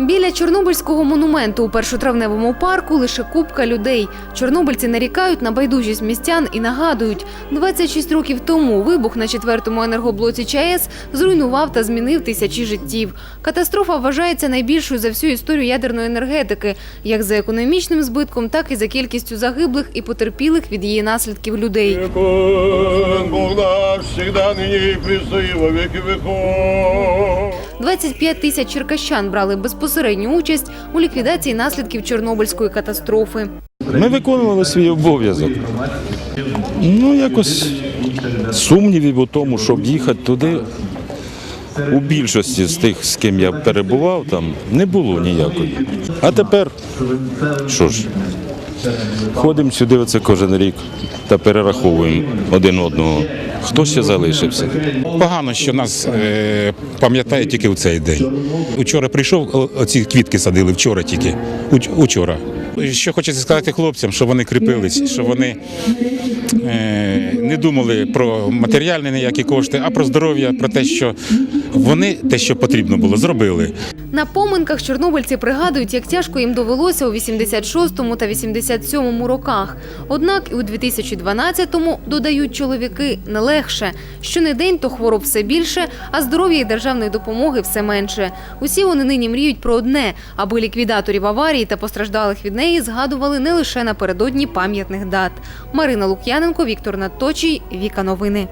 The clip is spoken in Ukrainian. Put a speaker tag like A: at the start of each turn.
A: Біля Чорнобильського монументу у першотравневому парку лише купка людей. Чорнобильці нарікають на байдужість містян і нагадують, 26 років тому вибух на четвертому енергоблоці ЧАЕС зруйнував та змінив тисячі життів. Катастрофа вважається найбільшою за всю історію ядерної енергетики, як за економічним збитком, так і за кількістю загиблих і потерпілих від її наслідків людей.
B: Наш, всегда ныне и присно и во
A: 25 тисяч черкащан брали безпосередню участь у ліквідації наслідків Чорнобильської катастрофи.
C: Ми виконували свій обов'язок. Ну, якось сумнівів у тому, щоб їхати туди. У більшості з тих, з ким я перебував, там не було ніякої. А тепер, що ж, ходимо сюди оце кожен рік та перераховуємо один одного. Хто ще залишився?
D: Погано, що нас е, пам'ятає тільки у цей день. Учора прийшов, оці квітки садили вчора тільки. Уч- Учора. Що хочеться сказати хлопцям, що вони кріпились, що вони е, не думали про матеріальні ніякі кошти, а про здоров'я, про те, що вони те, що потрібно було, зробили.
A: На поминках чорнобильці пригадують, як тяжко їм довелося у 86-му та 87-му роках. Однак і у 2012-му, додають чоловіки, не легше. Щонедень то хвороб все більше, а здоров'я і державної допомоги все менше. Усі вони нині мріють про одне, аби ліквідаторів аварії та постраждалих від неї згадували не лише напередодні пам'ятних дат. Марина Лук'яненко, Віктор Надточій, Віка Новини.